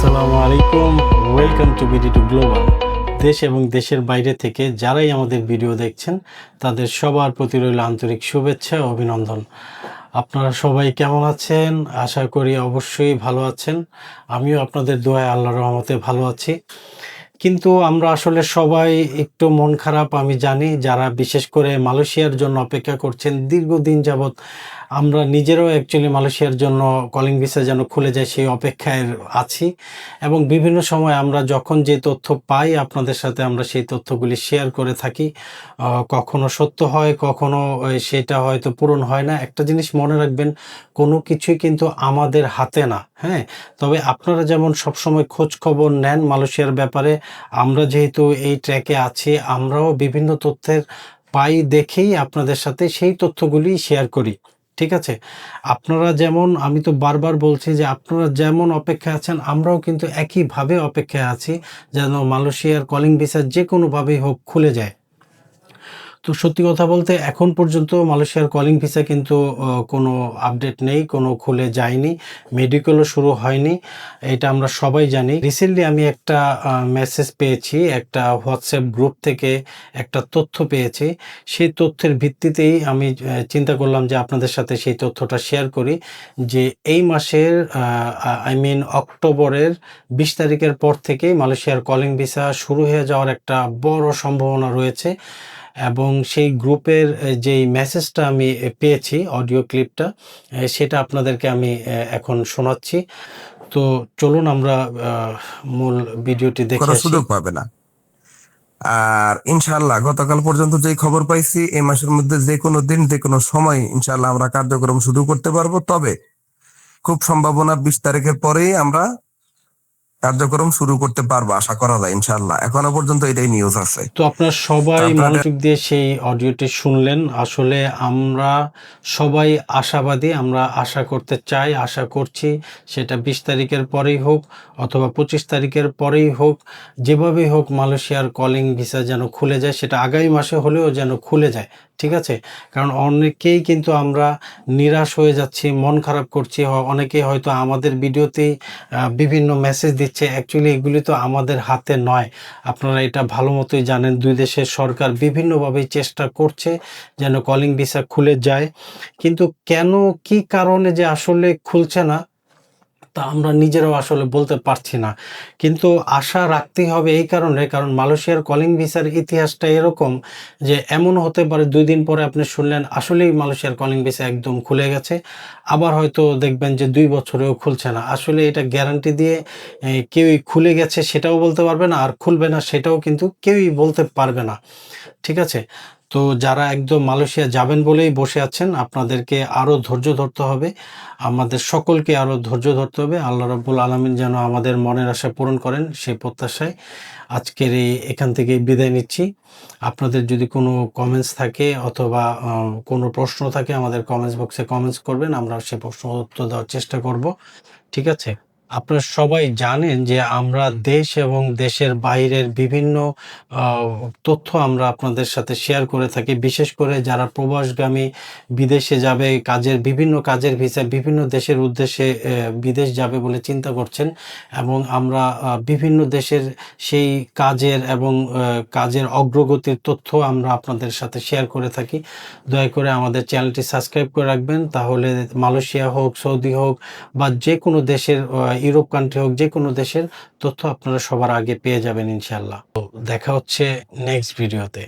আসসালামু আলাইকুম। Welcome to BD to global দেশ এবং দেশের বাইরে থেকে যারাই আমাদের ভিডিও দেখছেন, তাদের সবার প্রতি রইল আন্তরিক শুভেচ্ছা অভিনন্দন। আপনারা সবাই কেমন আছেন? আশা করি অবশ্যই ভালো আছেন। আমিও আপনাদের দোয়া আল্লাহর রহমতে ভালো আছি। কিন্তু আমরা আসলে সবাই একটু মন খারাপ, আমি জানি। যারা বিশেষ করে মালয়েশিয়ার জন্য অপেক্ষা করছেন, দীর্ঘদিন যাবৎ আমরা নিজেরাও অ্যাকচুয়ালি মালয়েশিয়ার জন্য কলিং ভিসা যেন খুলে যায় সেই অপেক্ষায় আছি। এবং বিভিন্ন সময় আমরা যখন যে তথ্য পাই, আপনাদের সাথে আমরা সেই তথ্যগুলি শেয়ার করে থাকি। কখনো সত্য হয়, কখনো সেটা হয়তো পূরণ হয় না। একটা জিনিস মনে রাখবেন, কোনো কিছুই কিন্তু আমাদের হাতে না। হ্যাঁ তবে আপনারা যেমন সবসময় খোঁজ খবর নেন মালয়েশিয়ার ব্যাপারে, আমরা যেহেতু এই ট্র্যাকে আছি, আমরাও বিভিন্ন তথ্যের পাই দেখেই আপনাদের সাথে সেই তথ্যগুলি শেয়ার করি, ঠিক আছে? আপনারা যেমন, আমি তো বারবার বলছি যে আপনারা যেমন অপেক্ষা আছেন, আমরাও কিন্তু একইভাবে অপেক্ষায় আছি যেন মালয়েশিয়ার কলিং ভিসা যে কোনোভাবেই হোক খুলে যায়। তো সত্যি কথা বলতে এখন পর্যন্ত মালয়েশিয়ার কলিং ভিসা কিন্তু কোনো আপডেট নেই, কোনো খুলে যায়নি মেডিকেলও শুরু হয়নি, এটা আমরা সবাই জানি। রিসেন্টলি আমি একটা মেসেজ পেয়েছি, একটা হোয়াটসঅ্যাপ গ্রুপ থেকে একটা তথ্য পেয়েছি। সেই তথ্যের ভিত্তিতেই আমি চিন্তা করলাম যে আপনাদের সাথে সেই তথ্যটা শেয়ার করি যে এই মাসের আই মিন অক্টোবরের বিশ তারিখের পর থেকেই মালয়েশিয়ার কলিং ভিসা শুরু হয়ে যাওয়ার একটা বড় সম্ভাবনা রয়েছে। এবং সেই গ্রুপের যেই মেসেজটা আমি পেয়েছি অডিও ক্লিপটা সেটা আপনাদেরকে আমি এখন শোনাচ্ছি। তো চলুন আমরা মূল ভিডিওটি দেখে সুযোগ পাবে না। আর ইনশাল্লাহ গতকাল পর্যন্ত যে খবর পাইছি এই মাসের মধ্যে যে কোনো দিন যে কোনো সময় ইনশাল্লাহ আমরা কার্যক্রম শুরু করতে পারব। তবে খুব সম্ভাবনা বিশ তারিখের পরেই আমরা কার্যক্রম শুরু করতে পারব আশা করা যায় ইনশাআল্লাহ। এখনও পর্যন্ত এটাই নিউজ আছে। তো আপনারা সবাই মনোযোগ দিয়ে সেই অডিওটি শুনলেন। আসলে আমরা সবাই আশাবাদী আমরা আশা করতে চাই আশা করছি সেটা বিশ তারিখের পরেই হোক অথবা পঁচিশ তারিখের পরেই হোক যেভাবেই হোক মালয়েশিয়ার কলিং ভিসা যেন খুলে যায় সেটা আগামী মাসে হলেও যেন খুলে যায়। ঠিক আছে? কারণ অনেকেই কিন্তু আমরা নিরাশ হয়ে যাচ্ছি, মন খারাপ করছি। অনেকেই হয়তো আমাদের ভিডিওতেই বিভিন্ন মেসেজ দিচ্ছে। অ্যাকচুয়ালি এগুলি তো আমাদের হাতে নয়। আপনারা এটা ভালো মতোই জানেন। দুই দেশের সরকার বিভিন্নভাবেই চেষ্টা করছে যেন কলিং ভিসা খুলে যায়। কিন্তু কেন, কি কারণে যে আসলে খুলছে না? তা আমরা নিজেরাও আসলে বলতে পারছি না। কিন্তু আশা রাখতেই হবে এই কারণে, কারণ মালয়েশিয়ার কলিং ভিসার ইতিহাসটা এরকম যে এমন হতে পারে দুই দিন পরে আপনি শুনলেন আসলেই মালয়েশিয়ার কলিং ভিসা একদম খুলে গেছে। আবার হয়তো দেখবেন যে দুই বছরেও খুলছে না। আসলে এটা গ্যারান্টি দিয়ে কেউই খুলে গেছে সেটাও বলতে পারবে না, আর খুলবে না সেটাও কিন্তু কেউই বলতে পারবে না। ঠিক আছে? তো যারা একদম মালয়েশিয়া যাবেন বলেই বসে আছেন, আপনাদেরকে আরও ধৈর্য ধরতে হবে। আমাদের সকলকে আরও ধৈর্য ধরতে হবে। আল্লাহ রব্বুল আলমিন যেন আমাদের মনের আশা পূরণ করেন সেই প্রত্যাশায় আজকের এই এখান থেকে বিদায় নিচ্ছি। আপনাদের যদি কোনো কমেন্টস থাকে অথবা কোনো প্রশ্ন থাকে আমাদের কমেন্টস বক্সে কমেন্টস করবেন, আমরা সে প্রশ্ন উত্তর দেওয়ার চেষ্টা করব। ঠিক আছে? আপনারা সবাই জানেন যে আমরা দেশ এবং দেশের বাইরের বিভিন্ন তথ্য আমরা আপনাদের সাথে শেয়ার করে থাকি। বিশেষ করে যারা প্রবাসগামী, বিদেশে যাবে, কাজের, বিভিন্ন কাজের ভিসা বিভিন্ন দেশের উদ্দেশ্যে বিদেশ যাবে বলে চিন্তা করছেন এবং আমরা বিভিন্ন দেশের সেই কাজের এবং কাজের অগ্রগতির তথ্য আমরা আপনাদের সাথে শেয়ার করে থাকি। দয়া করে আমাদের চ্যানেলটি সাবস্ক্রাইব করে রাখবেন। তাহলে মালয়েশিয়া হোক, সৌদি হোক বা যে কোনো দেশের ইউরোপ কান্ট্রি হোক, যে কোনো দেশের তথ্য আপনারা সবার আগে পেয়ে যাবেন ইনশাল্লাহ তো দেখা হচ্ছে নেক্সট ভিডিওতে